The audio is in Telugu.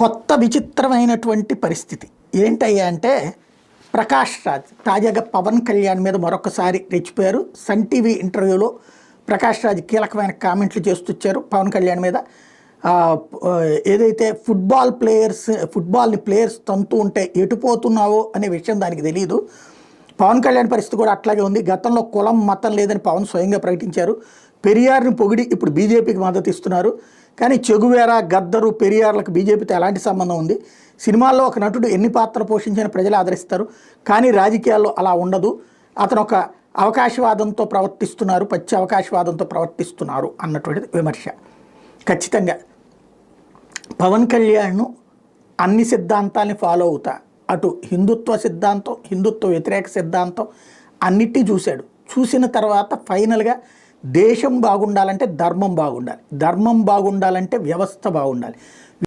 కొత్త విచిత్రమైనటువంటి పరిస్థితి. ఏంటయ్యా అంటే ప్రకాష్ రాజ్ తాజాగా పవన్ కళ్యాణ్ మీద మరొకసారి రెచ్చిపోయారు. సన్ టీవీ ఇంటర్వ్యూలో ప్రకాష్ రాజ్ కీలకమైన కామెంట్లు చేస్తూచ్చారు పవన్ కళ్యాణ్ మీద. ఏదైతే ఫుట్బాల్ ప్లేయర్స్ ఫుట్బాల్ని ప్లేయర్స్ తంతూ ఉంటే ఎటుపోతున్నావో అనే విషయం దానికి తెలియదు పవన్ కళ్యాణ్ పరిస్థితి కూడా అట్లాగే ఉంది. గతంలో కులం మతం లేదని పవన్ స్వయంగా ప్రకటించారు. పెరియార్ని పొగిడి ఇప్పుడు బీజేపీకి మద్దతు ఇస్తున్నారు. కానీ చెగువేర గద్దరు పెరియార్లకు బీజేపీతో ఎలాంటి సంబంధం ఉంది? సినిమాల్లో ఒక నటుడు ఎన్ని పాత్రలు పోషించిన ప్రజలు ఆదరిస్తారు? కానీ రాజకీయాల్లో అలా ఉండదు. అతను ఒక అవకాశవాదంతో ప్రవర్తిస్తున్నారు పచ్చి అవకాశవాదంతో ప్రవర్తిస్తున్నారు అన్నటువంటి విమర్శ. ఖచ్చితంగా. పవన్ కళ్యాణ్ను అన్ని సిద్ధాంతాల్ని ఫాలో అవుతా. అటు హిందుత్వ సిద్ధాంతం హిందుత్వ వ్యతిరేక సిద్ధాంతం అన్నిటినీ చూశాడు. చూసిన తర్వాత ఫైనల్గా దేశం బాగుండాలంటే ధర్మం బాగుండాలి. ధర్మం బాగుండాలంటే వ్యవస్థ బాగుండాలి.